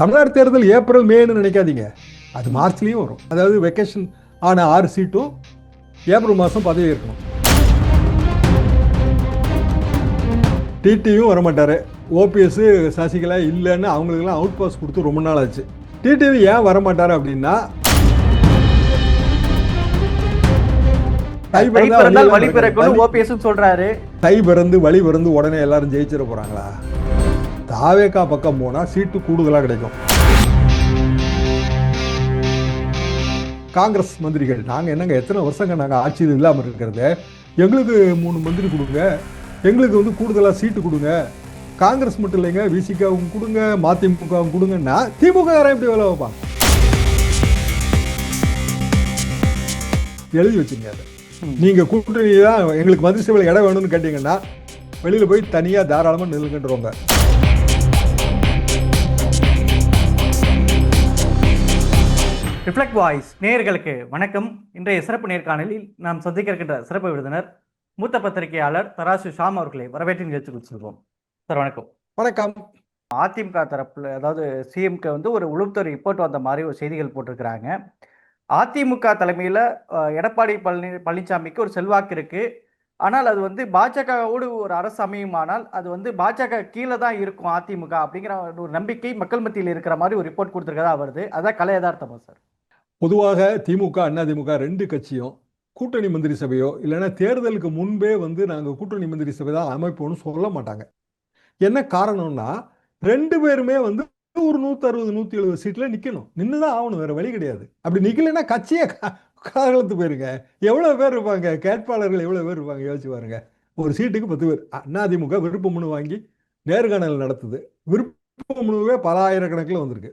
தமிழ்நாடு தேர்தல் ஏப்ரல் மேன்னு நினைக்காதீங்க. அது மார்ச்லயும் வரும். அதாவது வெக்கேஷன் ஆன ஆறு சீட்டும் ஏப்ரல் மாதம் பதவி இருக்கணும். டிடியும் வரமாட்டார். ஓபிஎஸ் சசிகலா இல்லைன்னு அவங்களுக்கெல்லாம் அவுட் பாஸ் கொடுத்து ரொம்ப நாள் ஆச்சு. டிடிவி ஏன் வரமாட்டார் அப்படின்னா தை தை பிறந்தா பிறந்தால் வழி. ஓபிஎஸ் சொல்றாரு. தை பிறந்து வழி பிறந்து உடனே எல்லாரும் ஜெயிச்சிட போறாங்களா? தாவேக்கா பக்கம் போனால் சீட்டு கூடுதலாக கிடைக்கும். காங்கிரஸ் மந்திரிகள் நாங்கள் என்னங்க எத்தனை வருஷங்க நாங்கள் ஆட்சியில் இல்லாமல் இருக்கிறது? எங்களுக்கு மூணு மந்திரி கொடுங்க. எங்களுக்கு வந்து கூடுதலாக சீட்டு கொடுங்க. காங்கிரஸ் மட்டும் இல்லைங்க விசிகாவும் கொடுங்க மதிமுகவும் கொடுங்கன்னா திமுக யாரையும் எப்படி வேலை வைப்பாங்க எழுதி வச்சுங்க அதை. நீங்கள் கூட்டணி தான் எங்களுக்கு மந்திரி சபையில் இடம் வேணும்னு கேட்டிங்கன்னா வெளியில் போய் தனியாக தாராளமாக நில்லுங்கன்றவங்க. ரிஃப்ளெக்ட் வாய்ஸ் நேயர்களுக்கு வணக்கம். இன்றைய சிறப்பு நேர்காணலில் நாம் சந்திக்க இருக்கின்ற சிறப்பு விருந்தினர் மூத்த பத்திரிகையாளர் தராசு ஷாம் அவர்களை வரவேற்று நிகழ்ச்சிக்கு செல்வோம் சார் வணக்கம். வணக்கம். அதிமுக தரப்புல அதாவது சிஎம்க்கு வந்து ஒரு உளவுத்துறை ரிப்போர்ட் வந்த மாதிரி ஒரு செய்திகள் போட்டிருக்கிறாங்க. அதிமுக தலைமையில் எடப்பாடி பழனி பழனிசாமிக்கு ஒரு செல்வாக்கு இருக்கு. ஆனால் அது வந்து பாஜகவோடு ஒரு அரசு அமையுமானால் அது வந்து பாஜக கீழே தான் இருக்கும் அதிமுக அப்படிங்கிற ஒரு நம்பிக்கை மக்கள் மத்தியில் இருக்கிற மாதிரி ஒரு ரிப்போர்ட் கொடுத்துருக்கதா வருது. அதான் கலை யதார்த்தமா சார்? பொதுவாக திமுக அதிமுக ரெண்டு கட்சியும் கூட்டணி மந்திரி சபையோ இல்லைன்னா தேர்தலுக்கு முன்பே வந்து நாங்கள் கூட்டணி மந்திரி சபை தான் அமைப்போம்னு சொல்ல மாட்டாங்க. என்ன காரணம்னா ரெண்டு பேருமே வந்து ஒரு நூற்றி அறுபது நூற்றி எழுபது சீட்டில் நிற்கணும் நின்று தான் ஆகணும் வேறு வழி கிடையாது. அப்படி நிற்கலைன்னா கட்சியே காலத்து போயிருங்க. எவ்வளோ பேர் இருப்பாங்க? கேட்பாளர்கள் எவ்வளோ பேர் இருப்பாங்க? யோசிச்சு பாருங்க. ஒரு சீட்டுக்கு பத்து பேர். அதிமுக விருப்ப மனு வாங்கி நேர்காணல் நடத்துது. விருப்ப மனுவே பல ஆயிரக்கணக்கில் வந்திருக்கு.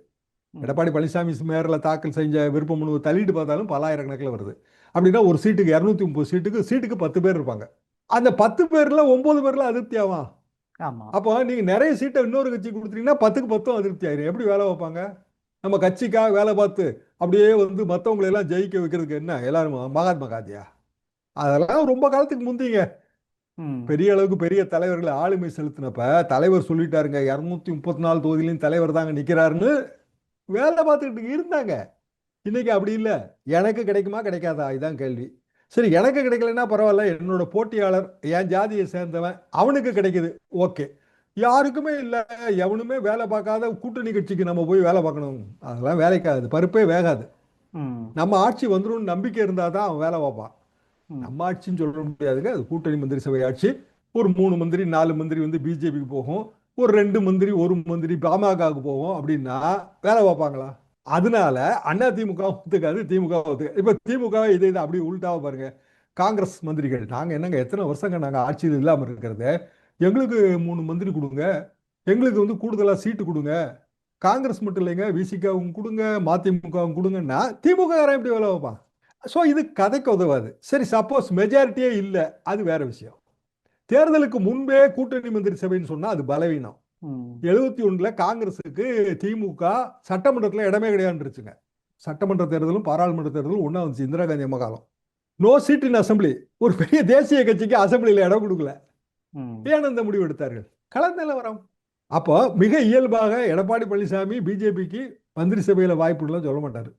எடப்பாடி பழனிசாமி மேரில் தாக்கல் செஞ்ச விருப்ப மனுவை தள்ளிட்டு பார்த்தாலும் பல ஆயிரக்கணக்கில் வருது. அப்படின்னா ஒரு சீட்டுக்கு இரநூத்தி முப்பது சீட்டுக்கு சீட்டுக்கு பத்து பேர் இருப்பாங்க. அந்த பத்து பேர்ல ஒன்பது பேர்ல அதிருப்தி ஆவான் ஆமா. அப்போ நீங்க நிறைய சீட்டை இன்னொரு கட்சி கொடுத்தீங்கன்னா பத்துக்கு பத்தும் அதிருப்தி ஆயிரும் எப்படி வேலை வைப்பாங்க? நம்ம கட்சிக்காக வேலை பார்த்து அப்படியே வந்து மற்றவங்களை எல்லாம் ஜெயிக்க வைக்கிறதுக்கு என்ன? எல்லாரும் மகாத்மா காந்தியா? அதெல்லாம் ரொம்ப காலத்துக்கு முந்திங்க. பெரிய அளவுக்கு பெரிய தலைவர்கள் ஆளுமை செலுத்தினப்ப தலைவர் சொல்லிட்டாருங்க இரநூத்தி முப்பத்தி நாலு தொகுதியிலையும் தலைவர் தாங்க நிக்கிறாருன்னு வேலை பார்த்துக்கிட்டு இருந்தாங்க. இன்னைக்கு அப்படி இல்லை. எனக்கு கிடைக்குமா கிடைக்காதா? இதுதான் கேள்வி. சரி எனக்கு கிடைக்கலன்னா பரவாயில்ல. என்னோட போட்டியாளர் என் ஜாதியை சேர்ந்தவன் அவனுக்கு கிடைக்குது. ஓகே. யாருக்குமே இல்லை. எவனுமே வேலை பார்க்காத கூட்டணி கட்சிக்கு நம்ம போய் வேலை பார்க்கணும். அதெல்லாம் வேலைக்காது பருப்பே வேகாது. நம்ம ஆட்சி வந்துடும் நம்பிக்கை இருந்தால் தான் அவன் வேலை பார்ப்பான். நம்ம ஆட்சின்னு சொல்ல முடியாதுங்க. அது கூட்டணி மந்திரி சபை ஆட்சி. ஒரு மூணு மந்திரி நாலு மந்திரி வந்து பிஜேபிக்கு போகும். ஒரு ரெண்டு மந்திரி ஒரு மந்திரி பாமகவுக்கு போவோம் அப்படின்னா வேலை பார்ப்பாங்களா? அதனால அண்ணா திமுக ஒத்துக்காது திமுக ஒத்துக்காது. இப்போ திமுக இதே இது அப்படியே உள்டாவ பாருங்க. காங்கிரஸ் மந்திரிகள் நாங்கள் என்னங்க எத்தனை வருஷங்க நாங்கள் ஆட்சியில் இல்லாமல் இருக்கிறது? எங்களுக்கு மூணு மந்திரி கொடுங்க. எங்களுக்கு வந்து கூடுதலாக சீட்டு கொடுங்க. காங்கிரஸ் மட்டும் இல்லைங்க விசிகாவும் கொடுங்க மதிமுகவும் கொடுங்கன்னா திமுக காரன் எப்படி வேலை வைப்பான் ஸோ இது கதைக்கு உதவாது. சரி சப்போஸ் மெஜாரிட்டியே இல்லை அது வேற விஷயம். தேர்தலுக்கு முன்பே கூட்டணி மந்திரி சபைன்னு சொன்னா அது பலவீனம். எழுபத்தி ஒண்ணுல காங்கிரஸுக்கு திமுக சட்டமன்றத்தில் இடமே கிடையாதுருச்சுங்க சட்டமன்ற தேர்தலும் பாராளுமன்ற தேர்தலும் ஒன்றா வந்துச்சு இந்திரா காந்தி அம்மா காலம். No seat in assembly. ஒரு பெரிய தேசிய கட்சிக்கு அசம்பிளியில் இடம் கொடுக்கல. ஏன் அந்த முடிவு எடுத்தார்கள்? கள நிலவரம். அப்போ மிக இயல்பாக எடப்பாடி பழனிசாமி பிஜேபிக்கு மந்திரி சபையில வாய்ப்புலாம் சொல்ல மாட்டாரு.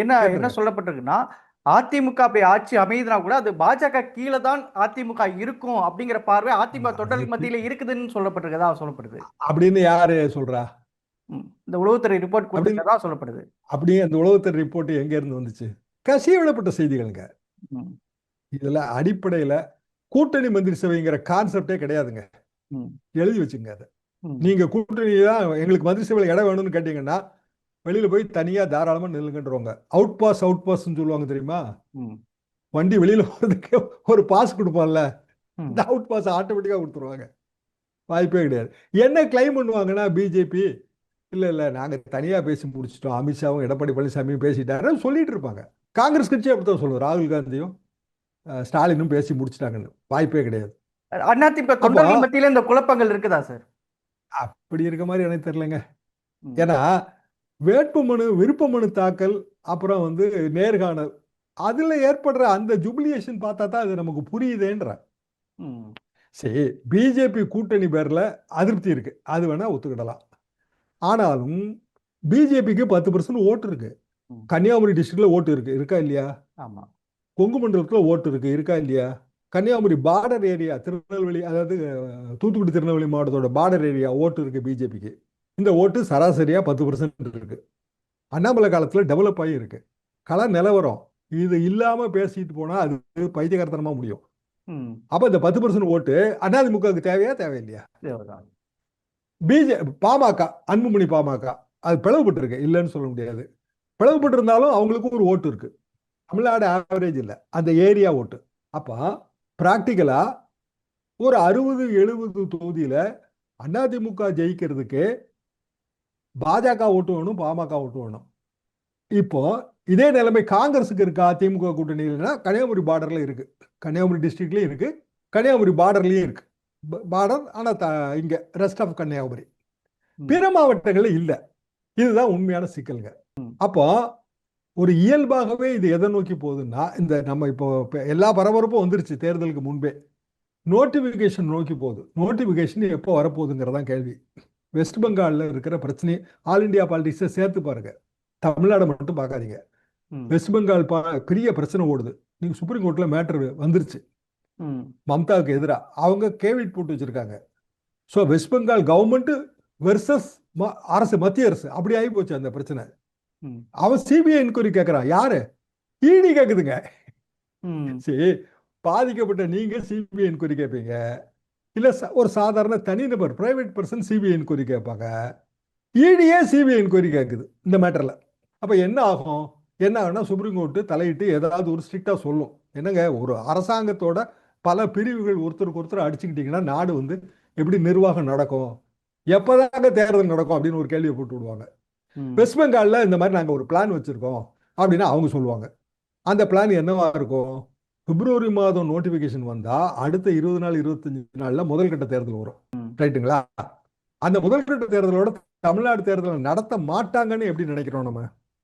என்ன என்ன சொல்லப்பட்டிருக்குன்னா அதிமுக அப்படி ஆட்சி அமையுதுனா கூட அது பாஜக கீழே தான் அதிமுக இருக்கும் அப்படிங்கிற பார்வை அதிமுக தொண்டர்கள் மத்தியில இருக்குதுன்னு சொல்லப்பட்டிருக்கதா சொல்லப்படுது அப்படின்னு யாரு சொல்றா. இந்த உளவுத்துறை ரிப்போர்ட் கொடுத்திருக்கதா சொல்லப்படுது அப்படியே அந்த உளவுத்துறை ரிப்போர்ட் எங்க இருந்து வந்துச்சு கசிய விடப்பட்ட செய்திகளுங்க. இதுல அடிப்படையில கூட்டணி மந்திரி சபைங்கிற கான்செப்டே கிடையாதுங்க. எழுதி வச்சுங்க அதை. நீங்க கூட்டணி தான் எங்களுக்கு மந்திரி சபையில் இடம் வேணும்னு கேட்டீங்கன்னா வெளியில போய் தனியா தாராளமா நில்லுங்கன்றவங்க. அவுட் பாஸ் அவுட் பாஸ்ன்னு சொல்லுவாங்க தெரியுமா. வண்டி வெளியில போறதுக்கு ஒரு பாஸ் கொடுப்பான்ல. இந்த அவுட் பாஸ் ஆட்டோமேட்டிக்கா கொடுத்துருவாங்க. வாய்ப்பே கிடையாது. என்ன கிளைம் பண்ணுவாங்கன்னா பிஜேபி இல்ல இல்ல நாங்க தனியா பேசி முடிச்சிட்டோம். அமித்ஷாவும் எடப்பாடி பழனிசாமியும் பேசிட்டாரு சொல்லிட்டு இருப்பாங்க. காங்கிரஸ் கட்சி அப்படித்தான் சொல்லுவோம் ராகுல் காந்தியும் ஸ்டாலினும் பேசி முடிச்சிட்டாங்கன்னு. வாய்ப்பே கிடையாது. அதிமுக தொண்டர்கள் மத்தியில இந்த குழப்பங்கள் இருக்குதா சார்? அப்படி இருக்க மாதிரி எனக்கு தெரியலங்க. ஏன்னா வேட்புமனு விருப்ப மனு தாக்கல் அப்புறம் வந்து நேர்காணல். அதுல ஏற்படுற அந்த ஜுபிலியேஷன் பார்த்தா தான் அது நமக்கு புரியுதேன்ற. சரி பிஜேபி கூட்டணி பேர்ல அதிருப்தி இருக்கு. அது வேணா ஒத்துக்கிடலாம். ஆனாலும் பிஜேபிக்கு பத்து பர்சன்ட் ஓட்டு இருக்கு. கன்னியாகுமரி டிஸ்ட்ரிக்ட்ல ஓட்டு இருக்கு. இருக்கா இல்லையா? ஆமா. கொங்கு மண்டலத்துல ஓட்டு இருக்கு. இருக்கா இல்லையா? கன்னியாகுமரி பார்டர் ஏரியா திருநெல்வேலி அதாவது தூத்துக்குடி திருநெல்வேலி மாவட்டத்தோட பார்டர் ஏரியா ஓட்டு இருக்கு பிஜேபிக்கு இந்த ஓட்டு சராசரியா பத்து பர்சன்ட் இருக்கு. அண்ணாமலை காலத்துல டெவலப் ஆகி இருக்கு. கள நிலவரம் இது இல்லாம பேசிட்டு போனா அது பைத்தியகாரத்தனமா முடியும். அப்ப இந்த பத்து பர்சன்ட் ஓட்டு அதிமுகவுக்கு தேவையா தேவையில்லையா? பிஜே பாமக அன்புமணி பாமக அது பிளவுபட்டு இருக்கு இல்லைன்னு சொல்ல முடியாது. பிளவுபட்டு இருந்தாலும் அவங்களுக்கும் ஒரு ஓட்டு இருக்கு. தமிழ்நாடு ஆவரேஜ் இல்லை. அந்த ஏரியா ஓட்டு. அப்போ ப்ராக்டிக்கலா ஒரு அறுபது எழுபது தொகுதியில அதிமுக ஜெயிக்கிறதுக்கு பாஜக ஓட்டு வேணும் பாமக ஓட்டு வேணும். இப்போ இதே நிலைமை காங்கிரஸுக்கு இருக்கா? திமுக கூட்டணியிலனா கன்னியாகுமரி பார்டர்ல இருக்கு. கன்னியாகுமரி டிஸ்ட்ரிக்ட்லயும் இருக்கு. கன்னியாகுமரி பார்டர்லயும் இருக்கு. பார்டர் ஆனா த- இங்க ரெஸ்ட் ஆஃப் கன்னியாகுமரி. பிற மாவட்டங்கள்ல இல்ல. இதுதான் உண்மையான சிக்கல்ங்க. ம். அப்போ ஒரு இயல்பாகவே இது எதை நோக்கி போகுதுன்னா இந்த நம்ம இப்போ இப்ப எல்லா பரபரப்பும் வந்துருச்சு தேர்தலுக்கு முன்பே. நோட்டிபிகேஷன் நோக்கி போகுது. நோட்டிபிகேஷன் எப்போ வரப்போகுதுங்கிறதான் கேள்வி. வெஸ்ட் பெங்கால்ல இருக்கிற பிரச்சனை ஆல் இந்தியா பாலிடிக்ஸை சேர்த்து பாருங்க. தமிழ்நாடு மட்டும் பார்க்காதீங்க. வெஸ்ட் பெங்கால் பா பெரிய பிரச்சனை ஓடுது. நீங்க சுப்ரீம் கோர்ட்ல மேட்டர் வந்துருச்சு. மம்தாவுக்கு எதிராக. அவங்க கேவிட் போட்டு வச்சிருக்காங்க. So West Bengal government versus அரசு மத்திய அரசு. அப்படி ஆகி போச்சு அந்த பிரச்சனை. அவன் சிபிஐ என்கொயரி கேட்கறான் யாரு? இடி கேக்குதுங்க. ம். சரி பாதிக்கப்பட்ட நீங்க சிபிஐ என்கொயரி கேட்பீங்க இல்ல ச- ஒரு சாதாரண தனிநபர் பிரைவேட் பர்சன் சிபிஐ என்கொயரி கேட்பாங்க இடியே சிபிஐ என்கொயரி கேட்குது இந்த மேட்டர்ல அப்ப என்ன ஆகும்? என்ன ஆகும்னா சுப்ரீம் கோர்ட்டு தலையிட்டு ஏதாவது ஒரு ஸ்ட்ரிக்டா சொல்லும். என்னங்க ஒரு அரசாங்கத்தோட பல பிரிவுகள் ஒருத்தருக்கு ஒருத்தர் அடிச்சுக்கிட்டீங்கன்னா நாடு வந்து எப்படி நிர்வாகம் நடக்கும்? எப்பதாங்க தேர்தல் நடக்கும்? அப்படின்னு ஒரு கேள்வியை போட்டு விடுவாங்க. வெஸ்ட் பெங்கால்ல இந்த மாதிரி நாங்க ஒரு பிளான் வச்சிருக்கோம். அப்படின்னு அவங்க சொல்லுவாங்க. அந்த பிளான் என்னவா இருக்கும்? பிப்ரவரி மாதம் நோட்டிபிகேஷன் வந்தா அடுத்த இருபது நாள் இருபத்தஞ்சு நாள்ல முதல் கட்ட தேர்தல் வரும். ரைட்டுங்களா? அந்த முதல் கட்ட தேர்தலோட தமிழ்நாடு தேர்தலை நடத்த மாட்டாங்கன்னு எப்படி நினைக்கிறோம் நம்ம?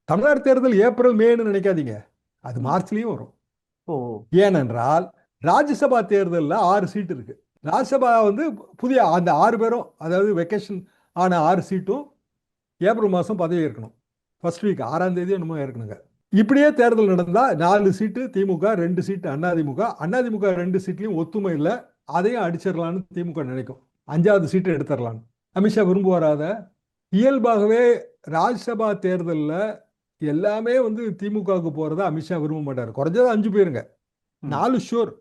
தமிழ்நாடு தேர்தல் ஏப்ரல் மேன்னு நினைக்காதீங்க. அது மார்ச்லயும் வரும். ஏனென்றால் ராஜ்யசபா தேர்தலில் ஆறு சீட் இருக்கு. ராஜ்யசபா வந்து புதிய அந்த ஆறு பேரும் அதாவது வெக்கேஷன் ஆன ஆறு சீட்டும் ஏப்ரல் மாதம் பதவி ஏற்கணும் ஃபர்ஸ்ட் வீக் ஆறாம் தேதி என்னமோ ஏற்கணுங்க. இப்படியே தேர்தல் நடந்தா நாலு சீட்டு திமுக ரெண்டு சீட்டு அதிமுக அதிமுக ரெண்டு சீட்லையும் ஒத்துமை இல்லை. அதையும் அடிச்சிடலான்னு திமுக நினைக்கும். அஞ்சாவது சீட்டு எடுத்துடலான்னு அமித்ஷா விரும்புவாராத? இயல்பாகவே ராஜ்யசபா தேர்தலில் எல்லாமே வந்து திமுகவுக்கு போறத அமித்ஷா விரும்ப மாட்டார். குறைஞ்சது அஞ்சு பேருங்க. நாலு ஷோர்.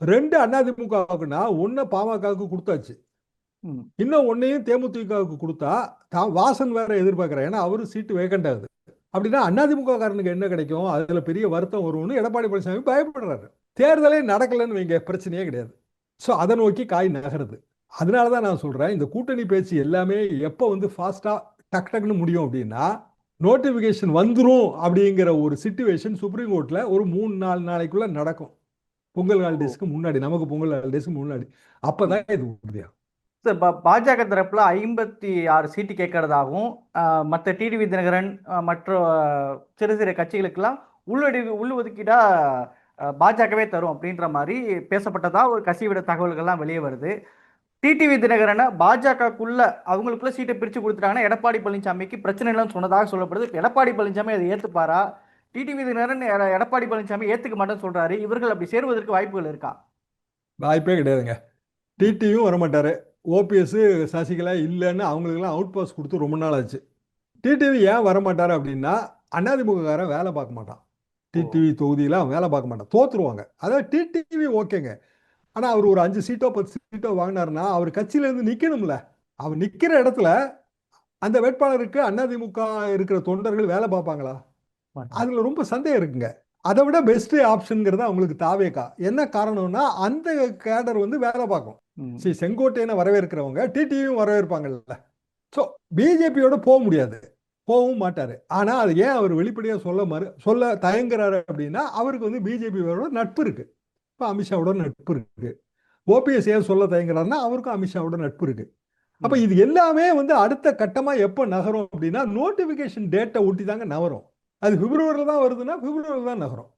ரெண்டு அதிமுகவுக்குன்னா ஒன்னு பாமகவுக்கு கொடுத்தாச்சு. இன்னும் ஒன்னையும் தேமுதிகவுக்கு கொடுத்தா தான் வாசன் வேற எதிர்பார்க்கிறேன் ஏன்னா அவரு சீட்டு வேகண்ட் ஆகுது. அப்படின்னா அதிமுககாரனுக்கு என்ன கிடைக்கும்? அதில் பெரிய வருத்தம் வரும்னு எடப்பாடி பழனிசாமி பயப்படுறாரு. தேர்தலே நடக்கலைன்னு வைங்க பிரச்சனையே கிடையாது. ஸோ அதை நோக்கி காய் நகருது. அதனால தான் நான் சொல்கிறேன் இந்த கூட்டணி பேச்சு எல்லாமே எப்போ வந்து ஃபாஸ்ட்டாக டக் டக்குன்னு முடியும் அப்படின்னா நோட்டிஃபிகேஷன் வந்துடும் அப்படிங்கிற ஒரு சுச்சுவேஷன் சுப்ரீம் கோர்ட்டில் ஒரு மூணு நாலு நாளைக்குள்ளே நடக்கும். பொங்கல் ஹாலிடேஸ்க்கு முன்னாடி நமக்கு பொங்கல் ஹாலிடேஸ்க்கு முன்னாடி. அப்பதான் இது உறுதியாகும். பாஜக தரப்புல ஐம்பத்தி ஆறு சீட்டு கேட்கறதாகவும் மற்ற டிடிவி தினகரன் மற்ற சிறு சிறு கட்சிகளுக்கெல்லாம் உள்ளடி உள்ஒதுக்கீடா ஆஹ், பாஜகவே தரும் அப்படின்ற மாதிரி பேசப்பட்டதா ஒரு கசிவிட தகவல்கள்லாம் வெளியே வருது. டிடிவி தினகரனை பாஜகக்குள்ள அவங்களுக்குள்ள சீட்டை பிரித்து கொடுத்துட்டாங்கன்னா எடப்பாடி பழனிசாமிக்கு பிரச்சனை இல்லைன்னு சொன்னதாக சொல்லப்படுது. எடப்பாடி பழனிசாமி அதை ஏற்றுப்பாரா டிடிவி தினகரன் எடப்பாடி பழனிசாமி ஏற்றுக்க மாட்டேன்னு சொல்கிறாரு இவர்கள் அப்படி சேருவதற்கு வாய்ப்புகள் இருக்கா? வாய்ப்பே கிடையாதுங்க. டிடியும் வரமாட்டாரு. ஓபிஎஸ் சசிகலா இல்லைன்னு அவங்களுக்கெல்லாம் அவுட் பாஸ் கொடுத்து ரொம்ப நாள் ஆச்சு. டிடிவி ஏன் வரமாட்டாரு அப்படின்னா அதிமுககாரன் வேலை பார்க்க மாட்டான். டிடிவி தொகுதியில் அவன் வேலை பார்க்க மாட்டான். தோத்துருவாங்க. அதாவது டிடிவி ஓகேங்க. ஆனால் அவர் ஒரு அஞ்சு சீட்டோ பத்து சீட்டோ வாங்கினாருன்னா அவர் கட்சியிலேருந்து நிற்கணும்ல அவர் நிற்கிற இடத்துல அந்த வேட்பாளருக்கு அதிமுக இருக்கிற தொண்டர்கள் வேலை பார்ப்பாங்களா? அதுல ரொம்ப சந்தேகம் இருக்குங்க. அதை விட பெஸ்ட் ஆப்ஷனுங்கிறது அவங்களுக்கு தாவேக்கா என்ன காரணம்னா அந்த கேடர் வந்து வேலை பார்க்கும். சரி செங்கோட்டையனை வரவேற்கிறவங்க டிடிவியும் வரவேற்பாங்கல்ல. ஸோ பிஜேபியோட போக முடியாது. போகவும் மாட்டாரு. ஆனா அது ஏன் அவர் வெளிப்படையா சொல்ல மறு சொல்ல தயங்குறாரு அப்படின்னா அவருக்கு வந்து பிஜேபியோட நட்பு இருக்கு. இப்போ அமித்ஷாவோட நட்பு இருக்கு. ஓபிஎஸ் ஏன் சொல்ல தயங்குறாருன்னா அவருக்கும் அமித்ஷாவோட நட்பு இருக்கு. அப்ப இது எல்லாமே வந்து அடுத்த கட்டமா எப்போ நகரும் அப்படின்னா நோட்டிபிகேஷன் டேட்டை ஒட்டி தாங்க நகரும். அது பிப்ரவரியில் தான் வருதுன்னா பிப்ரவரியில் தான் நகரும்.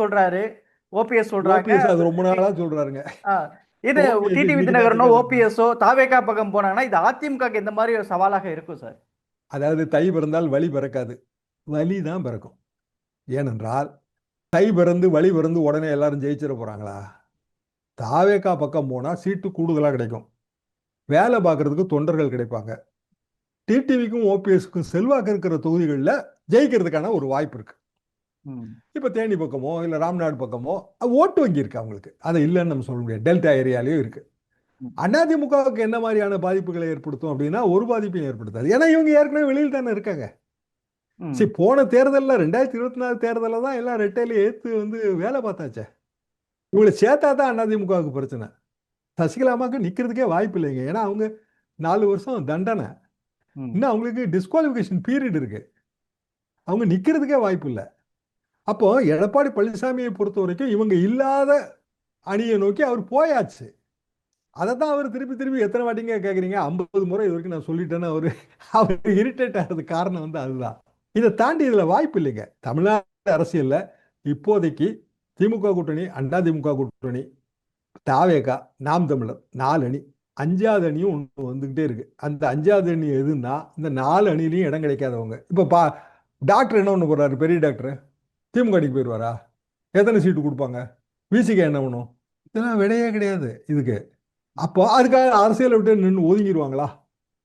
சொல்றாரு. ஓபிஎஸ் சொல்றாங்க. அது ரொம்ப நாளா சொல்றாருங்க. இது டிடிவி தினகரனோ ஓபிஎஸ்ஓ தாவேகா பக்கம் போனாங்கன்னா இது அதிமுகக்கு எந்த மாதிரி சவாலாக இருக்கும் சார்? அதாவது தை பிறந்தால் வழி பிறக்காது. வலி தான் பிறக்கும். ஏனென்றால் தை பிறந்து வழி பிறந்து உடனே எல்லாரும் ஜெயிச்சிட போறாங்களா? தாவேக்கா பக்கம் போனா சீட்டு கூடுதலா கிடைக்கும். வேலை பார்க்கறதுக்கு தொண்டர்கள் கிடைப்பாங்க. டிடிவிக்கும் ஓபிஎஸ்க்கும் செல்வாக்கு இருக்கிற தொகுதிகளில் ஜெயிக்கிறதுக்கான ஒரு வாய்ப்பு இருக்கு. ம் இப்போ தேனி பக்கமோ இல்லை ராம்நாடு பக்கமோ ஓட்டு வங்கி இருக்கு அவங்களுக்கு. அதை இல்லைன்னு நம்ம சொல்ல முடியாது. டெல்டா ஏரியாலையும் இருக்கு. அதிமுகவுக்கு என்ன மாதிரியான பாதிப்புகளை ஏற்படுத்தும் அப்படின்னா ஒரு பாதிப்பையும் ஏற்படுத்தாது. ஏன்னா இவங்க ஏற்கனவே வெளியில் தானே இருக்காங்க. சரி போன தேர்தலில் ரெண்டாயிரத்தி இருபத்தி நாலு தேர்தலில் தான் எல்லாம் ரெட்டையில ஏற்று வந்து வேலை பார்த்தாச்சே. இவங்களை சேர்த்தா தான் அதிமுகவுக்கு பிரச்சனை. சசிகலாமாக்கு நிற்கிறதுக்கே வாய்ப்பு இல்லைங்க. ஏன்னா அவங்க நாலு வருஷம் தண்டனை. இன்னும் அவங்களுக்கு டிஸ்குவாலிஃபிகேஷன் பீரியட் இருக்கு. அவங்க நிற்கிறதுக்கே வாய்ப்பு இல்லை. அப்போ எடப்பாடி பழனிசாமியை பொறுத்த வரைக்கும் இவங்க இல்லாத அணியை நோக்கி அவர் போயாச்சு. அதை தான் அவர் திருப்பி திருப்பி எத்தனை வாட்டிங்க கேட்குறீங்க ஐம்பது முறை இது வரைக்கும் நான் சொல்லிட்டேன்னு அவர் அவர் இரிட்டேட் ஆகிறதுக்கு காரணம் வந்து அதுதான். இதை தாண்டி இதில் வாய்ப்பு இல்லைங்க. தமிழ்நாடு அரசியலில் இப்போதைக்கு திமுக கூட்டணி அதிமுக கூட்டணி தாவேகா நாம் தமிழர் நாலு அணி அஞ்சாவது அணியும் ஒன்று வந்துக்கிட்டே இருக்கு. அந்த அஞ்சாவது அணி எதுன்னா இந்த நாலு அணிலையும் இடம் கிடைக்காதவங்க. இப்போ பா டாக்டர் என்ன ஒன்று போடுறாரு? பெரிய டாக்டர்? திமுக அணிக்கு போயிடுவாரா எத்தனை சீட்டு கொடுப்பாங்க? விசிகா என்ன பண்ணும்? இதெல்லாம் விடையே கிடையாது இதுக்கு. அப்போ அதுக்காக அரசியலை விட்டு நின்று ஒதுங்கிடுவாங்களா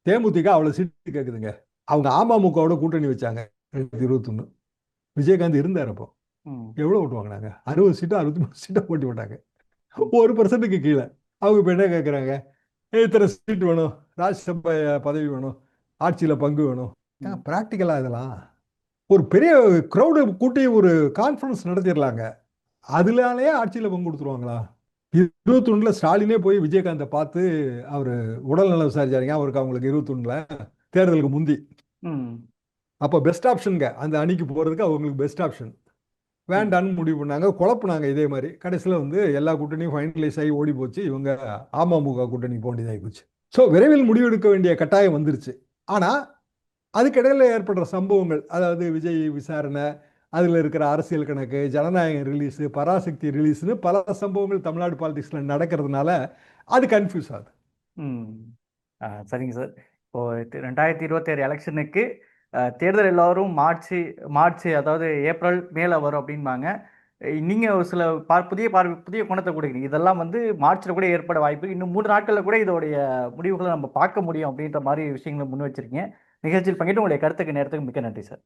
தேமுதிக அவ்வளோ சீட்டு கேட்குதுங்க அவங்க அமமுகவோட கூட்டணி வச்சாங்க ரெண்டாயிரத்தி இருபத்தொன்று விஜயகாந்த் இருந்தார் அப்போ. எவ்வளோ ஓட்டு வாங்கினாங்க? அறுபது சீட்டோ அறுபத்தி மூணு சீட்டோ போட்டி போட்டாங்க ஒரு பர்சன்ட்டுக்கு கீழே. அவங்க இப்போ என்ன கேட்குறாங்க இத்தனை சீட் வேணும். ராஜ்யசபா பதவி வேணும். ஆட்சியில் பங்கு வேணும். ப்ராக்டிக்கலாக இதெல்லாம்? ஒரு பெரிய க்ரௌடு கூட்டி ஒரு கான்ஃபரன்ஸ் நடத்திடலாங்க. அதனாலேயே ஆட்சியில் பங்கு கொடுத்துருவாங்களா? இருபத்தொன்னில் ஸ்டாலினே போய் விஜயகாந்தை பார்த்து அவர் உடல்நலம் விசாரிச்சாருங்க. அவருக்கு அவங்களுக்கு இருபத்தொன்னில் தேர்தலுக்கு முந்தி. அப்போ பெஸ்ட் ஆப்ஷனுங்க அந்த அணிக்கு போகிறதுக்கு அவங்களுக்கு பெஸ்ட் ஆப்ஷன் வேண்டான்னு முடிவு பண்ணாங்க. குழப்புனாங்க இதே மாதிரி. கடைசியில் வந்து எல்லா கூட்டணியும் ஃபைனலைஸ் ஆகி ஓடி போச்சு. இவங்க அமமுக கூட்டணி போக வேண்டியதாகி போச்சு. ஸோ விரைவில் முடிவெடுக்க வேண்டிய கட்டாயம் வந்துருச்சு. ஆனால் அதுக்கிடையில் ஏற்படுற சம்பவங்கள் அதாவது விஜய் விசாரணை அதில் இருக்கிற அரசியல் கணக்கு ஜனநாயகம் ரிலீஸு பராசக்தி ரிலீஸ்னு பல சம்பவங்கள் தமிழ்நாடு பாலிடிக்ஸில் நடக்கிறதுனால அது கன்ஃபியூஸ் ஆகுது. ம். சரிங்க சார். இப்போ ரெண்டாயிரத்தி இருபத்தேழு எலெக்ஷனுக்கு தேர்தல் எல்லாரும் மார்ச் மார்ச் அதாவது ஏப்ரல் மேலே வரும் அப்படின்பாங்க நீங்கள் ஒரு சில பார் புதிய பார்வை புதிய குணத்தை கொடுக்குறீங்க. இதெல்லாம் வந்து மார்ச்சில் கூட ஏற்பட வாய்ப்பு. இன்னும் மூன்று நாட்களில் கூட இதோடைய முடிவுகளை நம்ம பார்க்க முடியும் அப்படின்ற மாதிரி விஷயங்களை முன் வச்சிருக்கீங்க. நிகழ்ச்சியில் பங்கிட்டு உங்களுடைய கருத்துக்கு நேரத்துக்கு மிக்க நன்றி சார்.